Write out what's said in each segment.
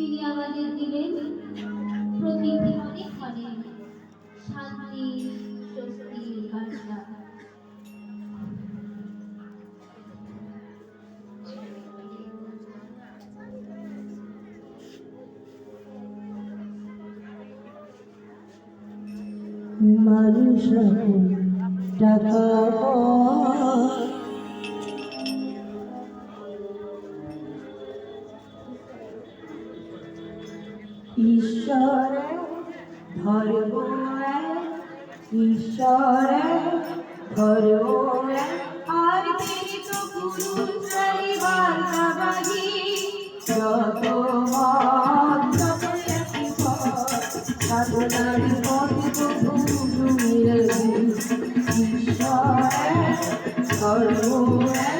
তিনি আমাদের দিবেন প্রতিটি অনেক অনেক শান্তি মানুষ টাকা ঈশ্বর ভরোর আর তিনি তো গুরু পরিবার সবাই যত মত সকল একই পথ সাধনার পথ গুরু ঈশ্বর ভরোর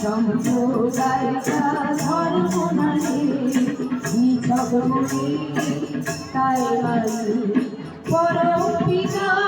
সম্পদায়টা ধর্মনারী তাই পরম পিতা।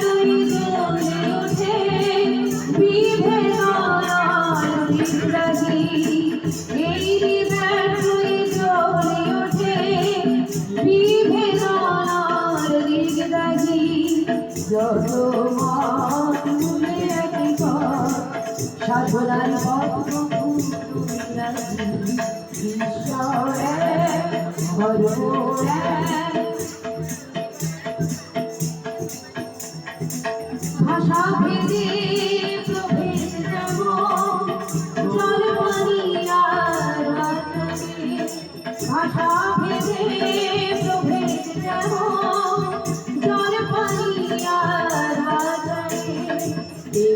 যত মত তুমি একই পথ সাধনার পথ তুমি রাখি ঈশ্বরে ভরো।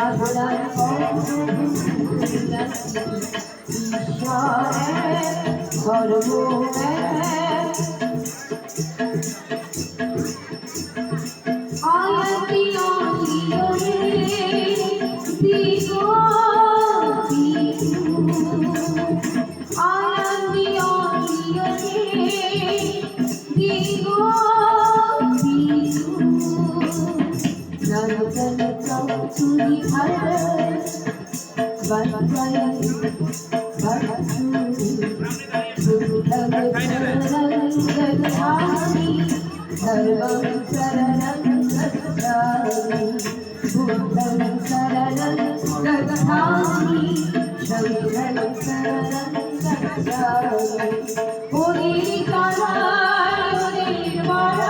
সাধনার ঈশ্বরে সর্ব to the highway. Bye bye, bye bye, bye bye, bye bye, bye bye, bye bye, bye bye, bye bye, bye